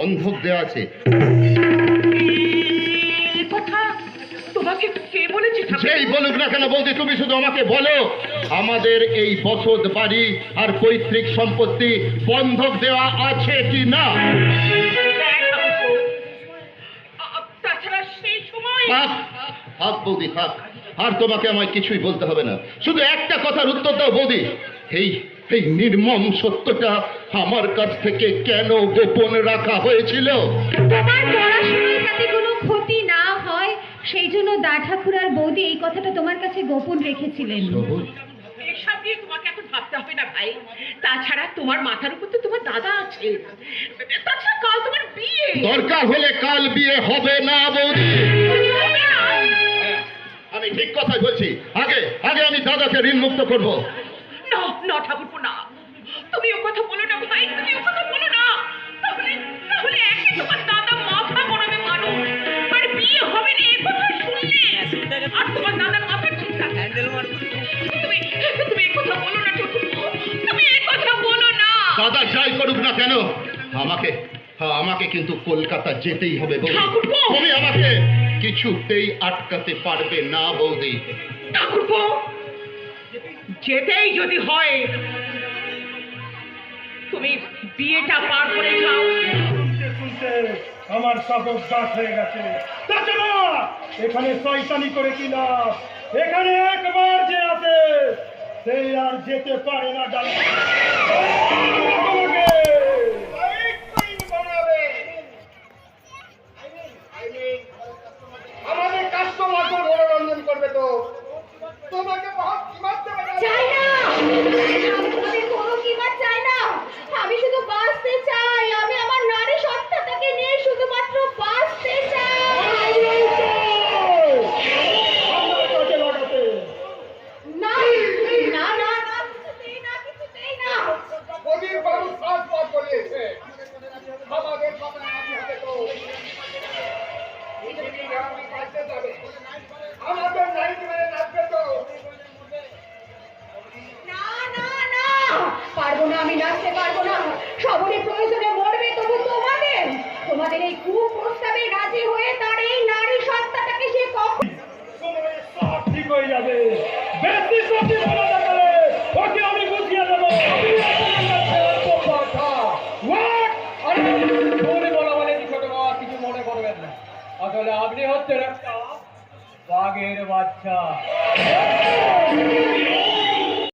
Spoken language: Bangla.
বন্ধক দেওয়া আছে। বলেছে? যেই বলুক না কেন বৌদি তুমি শুধু আমাকে বলো আমাদের এই বসত বাড়ি আর পৈতৃক সম্পত্তি বন্ধক দেওয়া আছে কি না থাক থাক বৌদি থাক। আর তোমাকে আমায় কিছুই বলতে হবে না। শুধু একটা কথার উত্তর দাও বৌদি। এই এই নির্মম সত্যটা আমার কাছ থেকে কেন গোপন রাখা হয়েছিল? তোমার পড়াশোনায় যাতে কোনো ক্ষতি না হয় সেই জন্য দা ঠাকুর আর বৌদি এই কথাটা তোমার কাছে গোপন রেখেছিলেন। এসব নিয়ে তোমাকে এখন ভাবতে হবে না ভাই। তাছাড়া তোমার মাথার উপর তো তোমার দাদা আছে। তাছাড়া কাল তোমার বিয়ে। দরকার হলে কাল বিয়ে হবে না বৌদি। না। আমি ঠিক কথাই বলছি। আগে আগে আমি দাদাকে ঋণ মুক্ত করব। ঠাকুরপো না তুমি ও কথা বলো না ভাই তুমি ও কথা বলো না। তাহলে তাহলে একে তোমার দাদা মাথা গড়াবে মানুষ। আর বিয়ে হবে না এ কথা শুনলে? আর তোমার দাদার মাথা ঠিক থাকে তুমি তুমি এ কথা বলো না ঠাকুরপো। তুমি এ কথা বলো না। দাদা যাই করুক না কেন? আমাকে হ্যাঁ, আমাকে কিন্তু কলকাতা যেতেই হবে বৌদি। তুমি আমাকে কিছুতেই আটকাতে পারবে না বৌদি। ঠাকুরপো! যেতেই যদি হয়, তুমি বিয়েটা পার করে যাও। আমার সাপোর্ট দাস হয়ে গেছে। এখানে শয়তানি করে কি লাভ? এখানে একবার যে আছে সেই আর যেতে পারে না, ডাল আমাদের কাস্টমারকে মনোরঞ্জন করবে তো। তোমাকে বহুত কিমাত দেবে না। চাই না আমাদের কোনো কিমাত চাই না আমি শুধু বাঁচতে চাই আমি আমার নারী সত্তাটাকে নিয়ে শুধুমাত্র বাঁচতে চাই আমার কাছে লাগাতে না না না না কিছুতেই না কিছুতেই না মোদির বাবু সাত পথ বলিয়েছে আমাদের কথা রাজি হবে তো পৃথিবী গ্রামে বাঁচতে যাবে আমাদের নাইট মেরে নাচবে তো না না না পারব না আমি নাচতে পারব না সবরে প্রয়োজনে মরবে তবু তোমাদের তোমাদের এই কুপ্রস্তাবে রাজি হয়ে তার এই নারী সত্তাটাকে সে কখন সময়ে সব ঠিক হয়ে যাবে বেশি সত্যি বলে দেখালে ওকে আমি বুঝিয়ে দেবো আমি আপনার কাছে আসব কথা। What? আরে ভুল বলা বলে কি ছোট বাবা কিছু মনে করবেন না আসলে আপনি হচ্ছেন একটা বাঘের বাচ্চা।